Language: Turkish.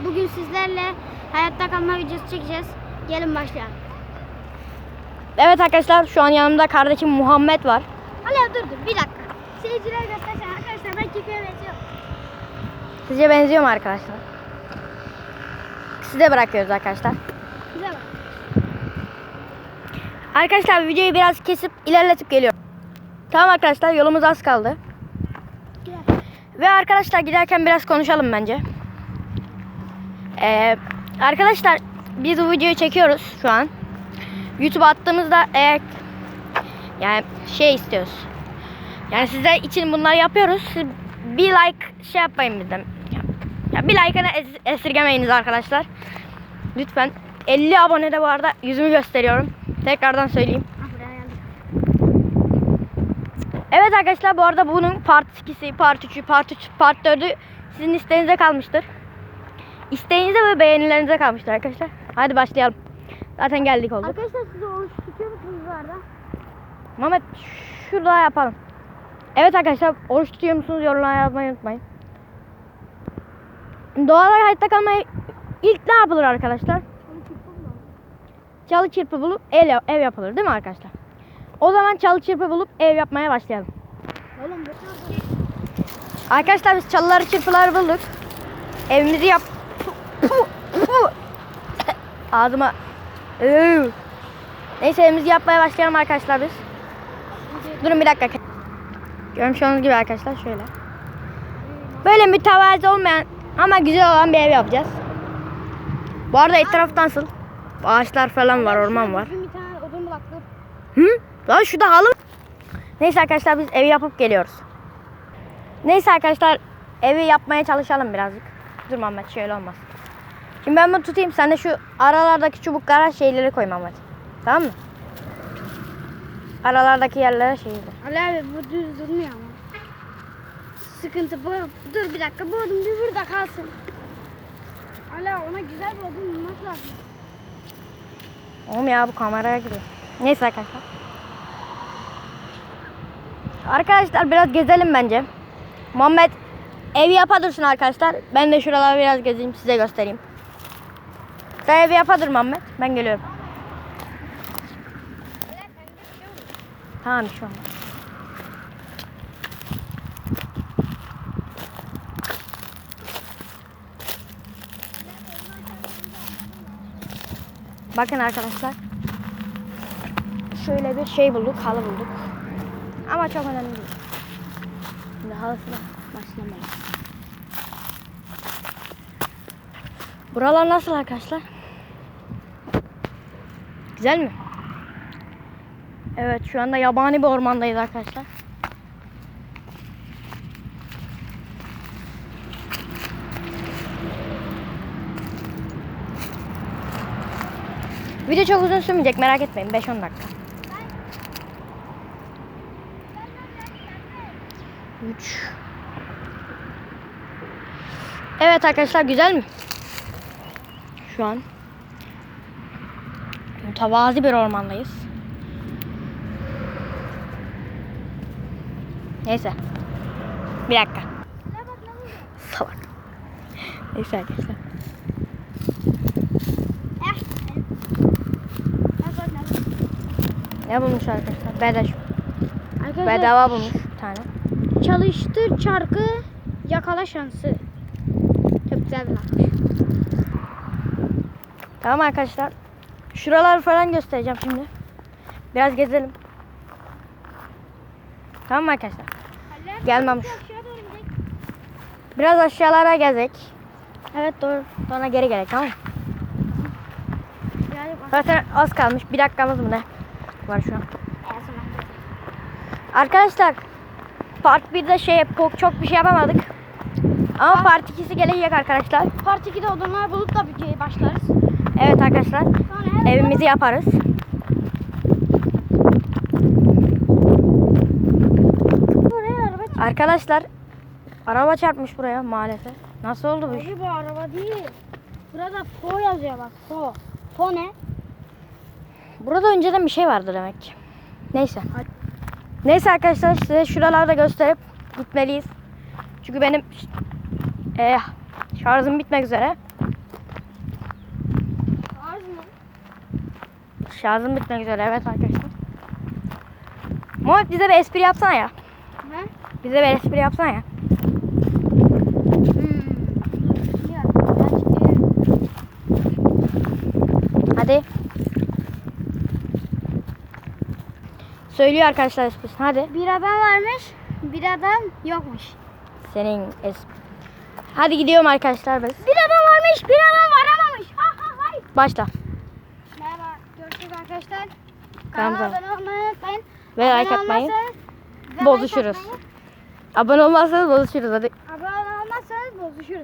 Bugün sizlerle hayatta kalma videosu çekeceğiz. Gelin başlayalım. Evet arkadaşlar şu an yanımda kardeşim Muhammed var. Hala dur dur bir dakika. Seyircilere göstereceğim arkadaşlar ben kirpiye benziyorum. Sizce benziyor mu arkadaşlar? Size bırakıyoruz arkadaşlar. Güzel bak. Arkadaşlar videoyu biraz kesip ilerletip geliyorum. Tamam arkadaşlar yolumuz az kaldı. Güzel. Ve arkadaşlar giderken biraz konuşalım bence. Ee, arkadaşlar biz bu videoyu çekiyoruz şu an. YouTube'a attığımızda eğer yani şey istiyoruz. Yani sizler için bunları yapıyoruz. Siz bir like şey yapmayın bizden. Ya, bir like'ını es- esirgemeyiniz arkadaşlar. Lütfen. 50 abonede bu arada yüzümü gösteriyorum. Tekrardan söyleyeyim. Evet arkadaşlar bu arada bunun part 2'si, part 3'ü, part 3, part 4'ü sizin isteğinize kalmıştır. İsteğinize ve beğenilerinize kalmıştır arkadaşlar. Hadi başlayalım. Zaten geldik olduk. Arkadaşlar siz oruç tutuyor musunuz bu arada? Mehmet şurada yapalım. Evet arkadaşlar oruç tutuyor musunuz yorumlara yazmayı unutmayın. Doğal hayatta kalmaya ilk ne yapılır arkadaşlar? Çalı çırpı bulup ev, ev yapılır değil mi arkadaşlar? O zaman çalı çırpı bulup ev yapmaya başlayalım. Oğlum Arkadaşlar biz çalıları çırpıları bulduk. Evimizi yap... Ağzıma... Neyse evimizi yapmaya başlayalım arkadaşlar biz. Durun bir dakika. Görmüş olduğunuz gibi arkadaşlar şöyle. Böyle mütevazi olmayan ama güzel olan bir ev yapacağız. Bu arada etraf nasıl? Ağaçlar falan var, orman var. Hı? Lan şurada halı. Neyse arkadaşlar biz evi yapıp geliyoruz. Neyse arkadaşlar evi yapmaya çalışalım birazcık. Dur Muhammed şöyle olmaz. Şimdi ben bunu tutayım sen de şu aralardaki çubuklara şeyleri koy Muhammed. Tamam mı? Aralardaki yerlere şeyleri. Ali abi bu düz durmuyor ama. Sıkıntı bu. Dur bir dakika bu odun bir burada kalsın. Ali ona güzel bir odun bulmak lazım. Oğlum ya bu kameraya giriyor. Neyse arkadaşlar. Arkadaşlar biraz gezelim bence. Muhammed evi yapa dursun arkadaşlar. Ben de şuraları biraz gezeyim size göstereyim. Sen evi yapa dur Muhammed. Ben geliyorum. Tamam şu an. Bakın arkadaşlar. Şöyle bir şey bulduk, halı bulduk. Ama çok önemli değil. Şimdi halısına başlamayalım. Buralar nasıl arkadaşlar? Güzel mi? Evet şu anda yabani bir ormandayız arkadaşlar. Video çok uzun sürmeyecek merak etmeyin 5-10 dakika. 3 Evet arkadaşlar güzel mi? Şu an mütevazi bir ormandayız. Neyse. Bir dakika. Salak. Neyse arkadaşlar. Ne bulmuş arkadaşlar? Bedava, Arkadaşlar bedava bulmuş bir tane. çalıştır çarkı yakala şansı. Çok güzel bir. Tamam arkadaşlar. Şuraları falan göstereceğim şimdi. Biraz gezelim. Tamam mı arkadaşlar? Gelmemiş. Biraz aşağılara gezek. Evet doğru. Sonra geri gerek tamam mı? Zaten az kalmış. Bir dakikamız mı ne? Var şu an. Arkadaşlar part 1'de şey çok bir şey yapamadık. Ama part 2'si gelecek arkadaşlar. Part 2'de odunlar bulup da videoya başlarız. Evet arkadaşlar. Sonra Evimizi yaparız. buraya Arkadaşlar araba çarpmış buraya maalesef. Nasıl oldu bu iş? Bu araba değil. Burada Po yazıyor bak Po. Po ne? Burada önceden bir şey vardı demek ki. Neyse. Neyse arkadaşlar size şuralarda gösterip gitmeliyiz. Çünkü benim e, şarjım bitmek üzere. Şarjım bitmek üzere evet arkadaşlar. Muhammed bize bir espri yapsana ya. Ne? Bize bir espri yapsana ya. Hmm. Hadi. Söylüyor arkadaşlar esprisini hadi. Bir adam varmış, bir adam yokmuş. Senin espri. Hadi gidiyorum arkadaşlar biz. Bir adam varmış, bir adam varamamış. Ha ha hay. Başla. Görüşürüz arkadaşlar. Tamam, Kanala abone olmayı unutmayın. Ve Abone like atmayı. Bozuşuruz. Abone olmazsanız bozuşuruz hadi. Abone olmazsanız bozuşuruz.